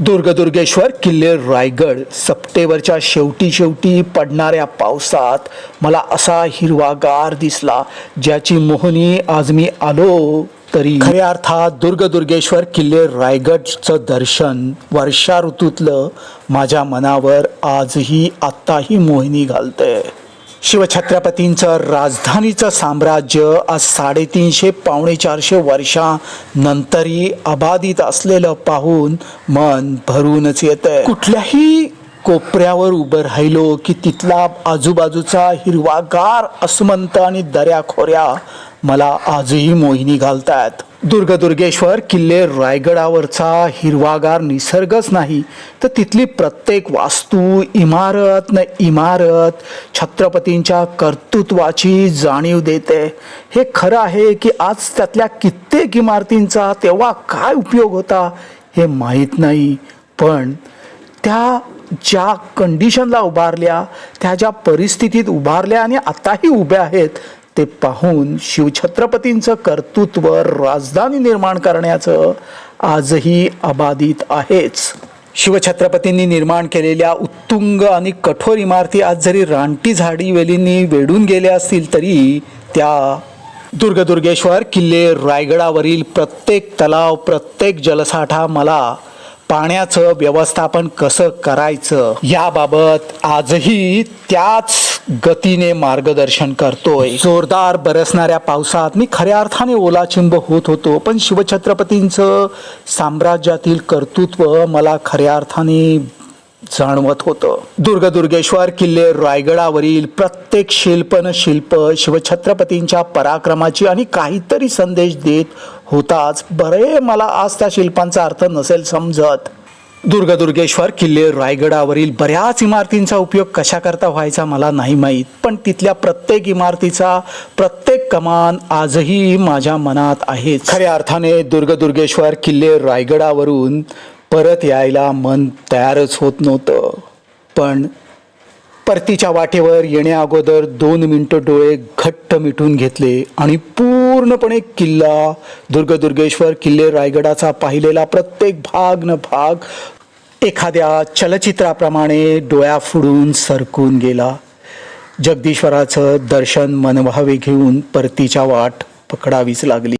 दुर्गदुर्गेश्वर किल्ले रायगड सप्टेंबरच्या शेवटी शेवटी पडणाऱ्या पावसात मला असा हिरवागार दिसला ज्याची मोहनी आज मी आलो तरी. खऱ्या अर्थात दुर्गदुर्गेश्वर किल्ले रायगडचं दर्शन वर्षा ऋतूतलं माझ्या मनावर आजही आत्ताही मोहिनी घालतंय. शिवछत्रपतींचं राजधानीचं साम्राज्य आज साडेतीनशे पावणे चारशे वर्षानंतरही अबाधित असलेलं पाहून मन भरूनच येतंय. कुठल्याही कोपऱ्यावर उभं राहिलो की तिथला आजूबाजूचा हिरवागार अस्मंत आणि दऱ्याखोऱ्या मला आजही मोहिनी घालतायत. दुर्गदुर्गेश्वर किल्ले रायगडावरचा हिरवागार निसर्गच नाही. तर तिथली प्रत्येक वास्तू इमारत न इमारत छत्रपतींच्या कर्तृत्वाची जाणीव देते. हे खरं आहे की आज त्यातल्या कित्येक इमारतींचा तेव्हा काय उपयोग होता हे माहीत नाही. पण त्या ज्या कंडिशनला उभारल्या त्या ज्या परिस्थितीत उभारल्या आणि आताही उभ्या आहेत ते पाहून शिवछत्रपतींचं कर्तृत्व राजधानी निर्माण करण्याचं आजही अबाधित आहेच. शिवछत्रपतींनी निर्माण केलेल्या उत्तुंग आणि कठोर इमारती आज जरी रानटी झाडी वेलींनी वेढून गेल्या असतील तरी त्या दुर्गदुर्गेश्वर किल्ले रायगडावरील प्रत्येक तलाव प्रत्येक जलसाठा मला पाण्याचं व्यवस्थापन कसं करायचं याबाबत आजही त्याच गतीने मार्गदर्शन करतोय. जोरदार बरसणाऱ्या पावसात मी खऱ्या अर्थाने ओलाचिंब होत होतो पण शिवछत्रपतींचं साम्राज्यातील कर्तृत्व मला खऱ्या अर्थाने जाणवत होतं. दुर्गदुर्गेश्वर किल्ले रायगडावरील प्रत्येक शिल्प शिल्प शिवछत्रपतींच्या पराक्रमाची आणि काहीतरी संदेश देत होताच. बरे मला आज त्या शिल्पांचा अर्थ नसेल समजत. दुर्गदुर्गेश्वर किल्ले रायगडावरील बऱ्याच इमारतींचा उपयोग कशा करता व्हायचा मला नाही माहीत. पण तिथल्या प्रत्येक इमारतीचा प्रत्येक कमान आजही माझ्या मनात आहे खऱ्या अर्थाने दुर्गदुर्गेश्वर किल्ले रायगडावरून परत यायला मन तयारच होत नव्हतं. पण परतीच्या वाटेवर येण्या दोन मिनटं डोळे घट्ट मिटून घेतले आणि पू पूर्णपणे किल्ला दुर्गदुर्गेश्वर किल्ले रायगडाचा पाहिलेला प्रत्येक भाग न भाग एखाद्या चलचित्राप्रमाणे डोळ्या फुडून सरकून गेला. जगदीश्वराचं दर्शन मनभावे घेऊन परतीच्या वाट पकडावीच लागली.